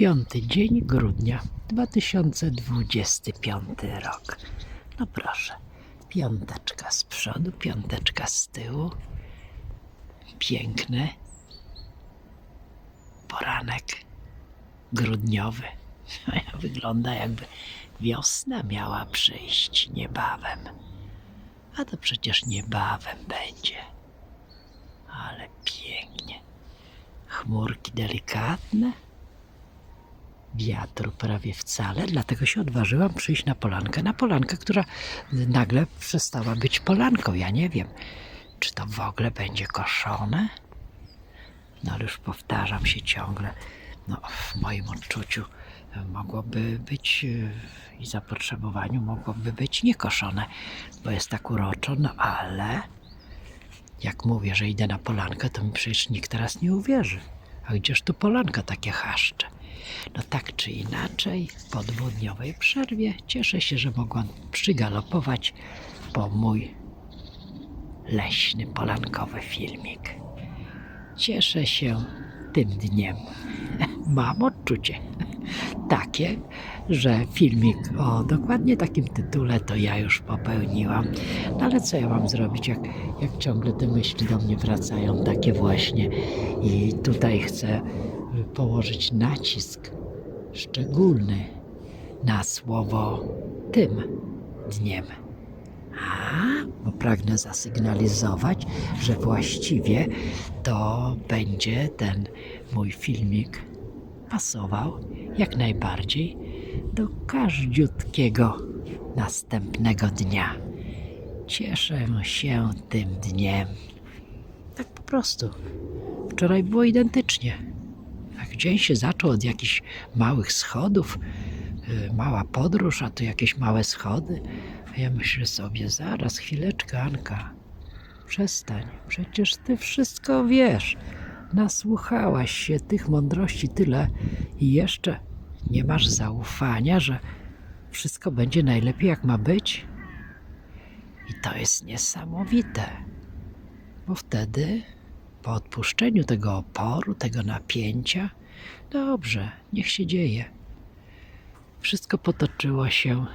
Piąty dzień grudnia 2025 rok. No proszę, piąteczka z przodu, piąteczka z tyłu. Piękny poranek grudniowy. Wygląda jakby wiosna miała przyjść niebawem. A to przecież niebawem będzie. Ale pięknie. Chmurki delikatne, wiatru prawie wcale, dlatego się odważyłam przyjść na polankę. Na polankę, która nagle przestała być polanką. Ja nie wiem, czy to w ogóle będzie koszone. No ale już powtarzam się ciągle. No, w moim odczuciu mogłoby być e, i zapotrzebowaniu mogłoby być niekoszone, bo jest tak uroczo, no ale jak mówię, że idę na polankę, to mi przecież nikt teraz nie uwierzy. A gdzież tu polanka takie chaszcze? No tak czy inaczej, po dwudniowej przerwie cieszę się, że mogłam przygalopować po mój leśny, polankowy filmik. Cieszę się tym dniem. Mam odczucie takie, że filmik o dokładnie takim tytule to ja już popełniłam. No ale co ja mam zrobić, jak, jak ciągle te myśli do mnie wracają, takie właśnie. I tutaj chcę położyć nacisk szczególny na słowo tym dniem. A, bo pragnę zasygnalizować, że właściwie to będzie ten mój filmik pasował jak najbardziej do każdziutkiego następnego dnia. Cieszę się tym dniem. Tak po prostu. Wczoraj było identycznie. Dzień się zaczął od jakichś małych schodów, y, mała podróż, a tu jakieś małe schody. Ja myślę sobie, zaraz, chwileczkę, Anka, przestań, przecież ty wszystko wiesz. Nasłuchałaś się tych mądrości tyle i jeszcze nie masz zaufania, że wszystko będzie najlepiej jak ma być? I to jest niesamowite, bo wtedy, po odpuszczeniu tego oporu, tego napięcia, dobrze, niech się dzieje. Wszystko potoczyło się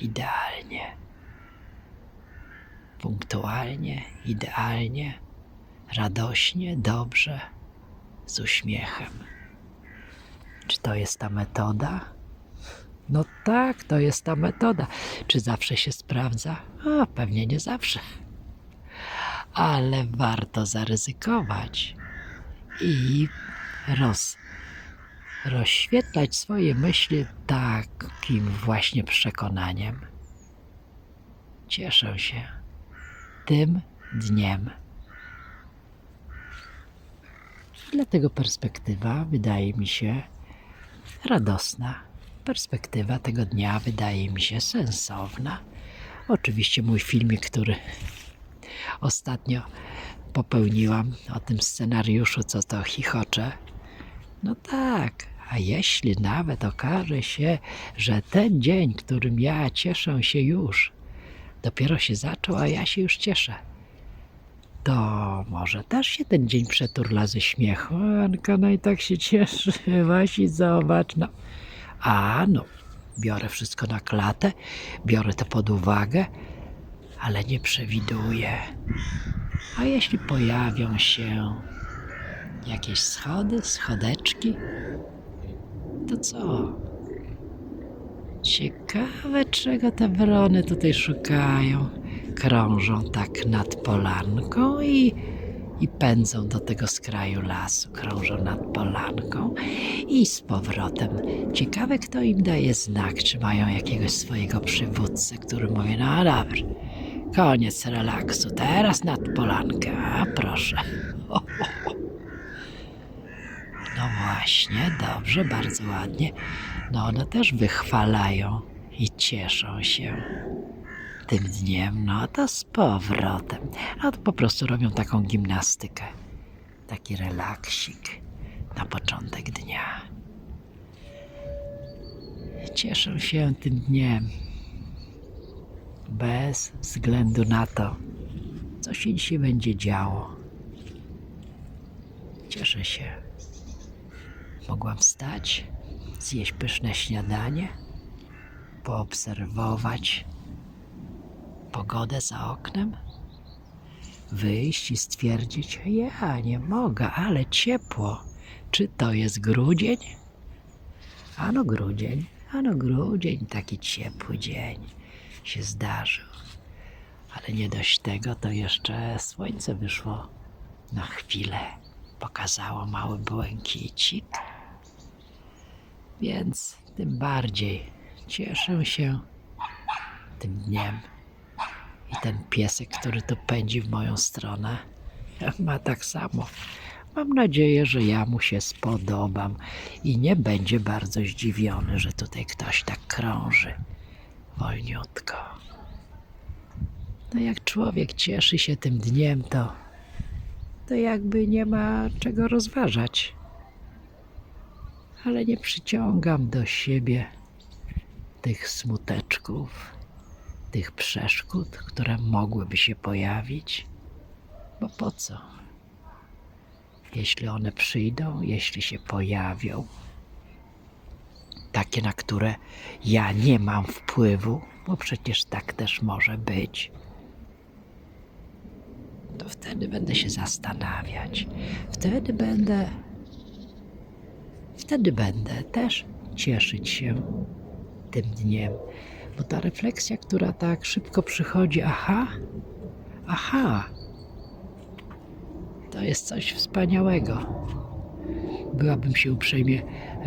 idealnie. Punktualnie, idealnie, radośnie, dobrze, z uśmiechem. Czy to jest ta metoda? No tak, to jest ta metoda. Czy zawsze się sprawdza? A, pewnie nie zawsze. Ale warto zaryzykować i roz, rozświetlać swoje myśli takim właśnie przekonaniem. Cieszę się tym dniem. Dlatego perspektywa wydaje mi się radosna. Perspektywa tego dnia wydaje mi się sensowna. Oczywiście mój filmik, który ostatnio popełniłam o tym scenariuszu, co to chichocze. No tak, a jeśli nawet okaże się, że ten dzień, którym ja cieszę się już, dopiero się zaczął, a ja się już cieszę, to może też się ten dzień przeturla ze śmiechu. Anka no i tak się cieszy, właśnie zobacz, no. A no, biorę wszystko na klatę, biorę to pod uwagę, ale nie przewiduję. A jeśli pojawią się jakieś schody, schodeczki, to co? Ciekawe, czego te wrony tutaj szukają. Krążą tak nad polanką i, i pędzą do tego skraju lasu. Krążą nad polanką i z powrotem. Ciekawe, kto im daje znak, czy mają jakiegoś swojego przywódcę, który mówi, no dobrze, koniec relaksu, teraz nad polankę, proszę. No właśnie, dobrze, bardzo ładnie. No one też wychwalają i cieszą się tym dniem, no to z powrotem. A to po prostu robią taką gimnastykę, taki relaksik na początek dnia. Cieszę się tym dniem bez względu na to, co się dzisiaj będzie działo. Cieszę się. mogłam wstać, zjeść pyszne śniadanie, poobserwować pogodę za oknem, wyjść i stwierdzić: Ja nie mogę, ale ciepło. Czy to jest grudzień? Ano grudzień, ano grudzień, taki ciepły dzień się zdarzył. Ale nie dość tego, to jeszcze słońce wyszło na chwilę. Pokazało mały błękicik. Więc tym bardziej cieszę się tym dniem. I ten piesek, który tu pędzi w moją stronę, ma tak samo. Mam nadzieję, że ja mu się spodobam i nie będzie bardzo zdziwiony, że tutaj ktoś tak krąży wolniutko. No jak człowiek cieszy się tym dniem, to, to jakby nie ma czego rozważać. Ale nie przyciągam do siebie tych smuteczków, tych przeszkód, które mogłyby się pojawić, bo po co? Jeśli one przyjdą, jeśli się pojawią, takie, na które ja nie mam wpływu, bo przecież tak też może być, to wtedy będę się zastanawiać. Wtedy będę, wtedy będę też cieszyć się tym dniem. Bo ta refleksja, która tak szybko przychodzi, aha, aha, to jest coś wspaniałego. Byłabym się uprzejmie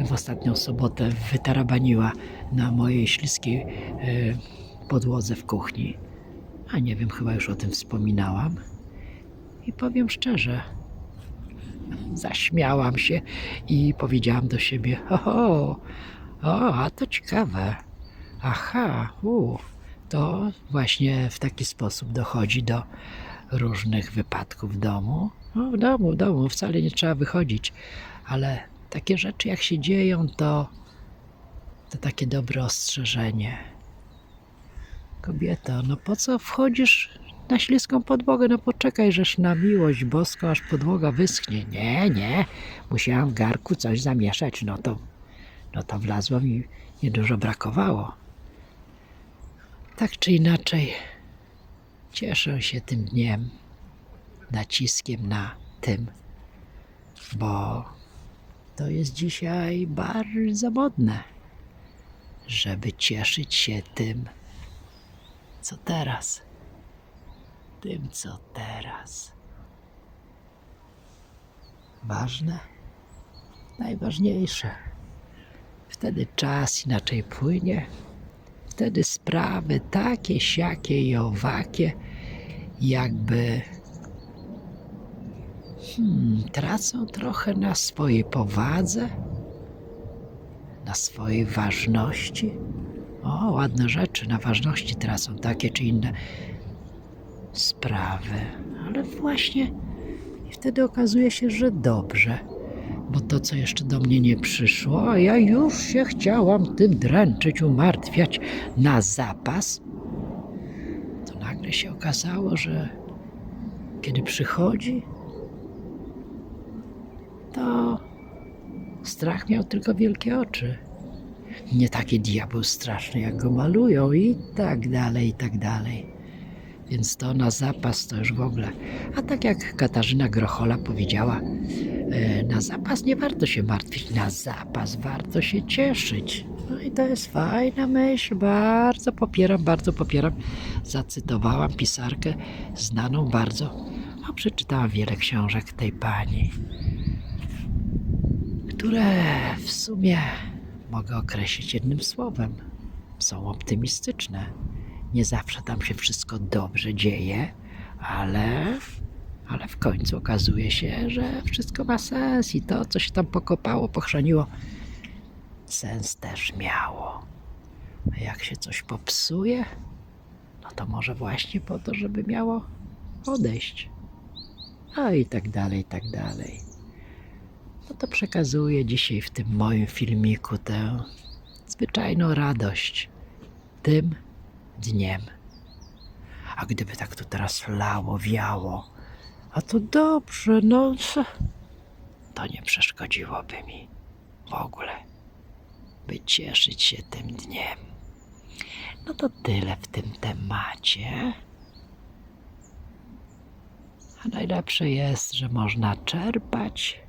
w ostatnią sobotę wytarabaniła na mojej śliskiej e, podłodze w kuchni. A nie wiem, chyba już o tym wspominałam. I powiem szczerze, zaśmiałam się i powiedziałam do siebie: O, o a to ciekawe. Aha, u, to właśnie w taki sposób dochodzi do różnych wypadków w domu. No, w domu, w domu, wcale nie trzeba wychodzić, ale takie rzeczy jak się dzieją, to, to takie dobre ostrzeżenie. Kobieto, no po co wchodzisz na śliską podłogę? No poczekaj, żeż na miłość boską, aż podłoga wyschnie. Nie, nie, musiałam w garku coś zamieszać, no to, no to wlazło mi, niedużo brakowało. Tak czy inaczej, cieszę się tym dniem, naciskiem na tym, bo to jest dzisiaj bardzo modne, żeby cieszyć się tym, co teraz. Tym, co teraz. Ważne, najważniejsze. Wtedy czas inaczej płynie. Wtedy sprawy takie, siakie i owakie, jakby hmm, tracą trochę na swojej powadze, na swojej ważności. O, ładne rzeczy na ważności tracą takie czy inne sprawy. Ale właśnie wtedy okazuje się, że dobrze, bo to, co jeszcze do mnie nie przyszło, a ja już się chciałam tym dręczyć, umartwiać na zapas, to nagle się okazało, że kiedy przychodzi, to strach miał tylko wielkie oczy. Nie taki diabeł straszny, jak go malują, i tak dalej, i tak dalej. Więc to na zapas to już w ogóle. A tak jak Katarzyna Grochola powiedziała, e, na zapas nie warto się martwić, na zapas warto się cieszyć. No i to jest fajna myśl, bardzo popieram, bardzo popieram. Zacytowałam pisarkę znaną bardzo. No, przeczytałam wiele książek tej pani które w sumie mogę określić jednym słowem. Są optymistyczne. Nie zawsze tam się wszystko dobrze dzieje, ale, ale w końcu okazuje się, że wszystko ma sens i to, co się tam pokopało, pochrzaniło, sens też miało. A jak się coś popsuje, no to może właśnie po to, żeby miało odejść. A i tak dalej, i tak dalej no to przekazuję dzisiaj w tym moim filmiku tę zwyczajną radość tym dniem. A gdyby tak tu teraz lało, wiało, a to dobrze, no? To nie przeszkodziłoby mi. w ogóle, by cieszyć się tym dniem. No to tyle w tym temacie. A najlepsze jest, że można czerpać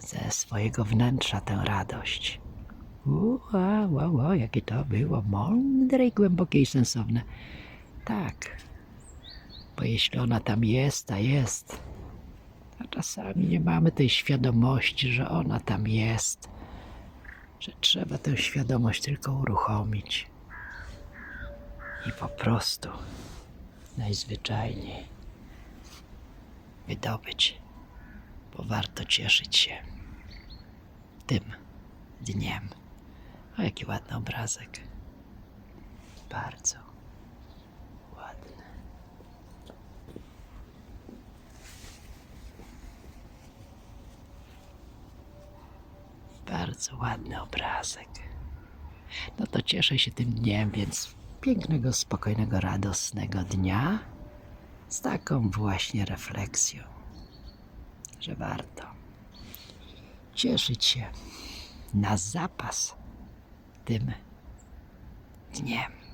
ze swojego wnętrza tę radość. Ua, wow, wow, jakie to było mądre i głębokie i sensowne. Tak, bo jeśli ona tam jest, a jest, a czasami nie mamy tej świadomości, że ona tam jest, że trzeba tę świadomość tylko uruchomić i po prostu najzwyczajniej wydobyć, bo warto cieszyć się tym dniem. O, jaki ładny obrazek. Bardzo ładny. Bardzo ładny obrazek. No to cieszę się tym dniem, więc pięknego, spokojnego, radosnego dnia z taką właśnie refleksją, że warto cieszyć się na zapas tym dniem.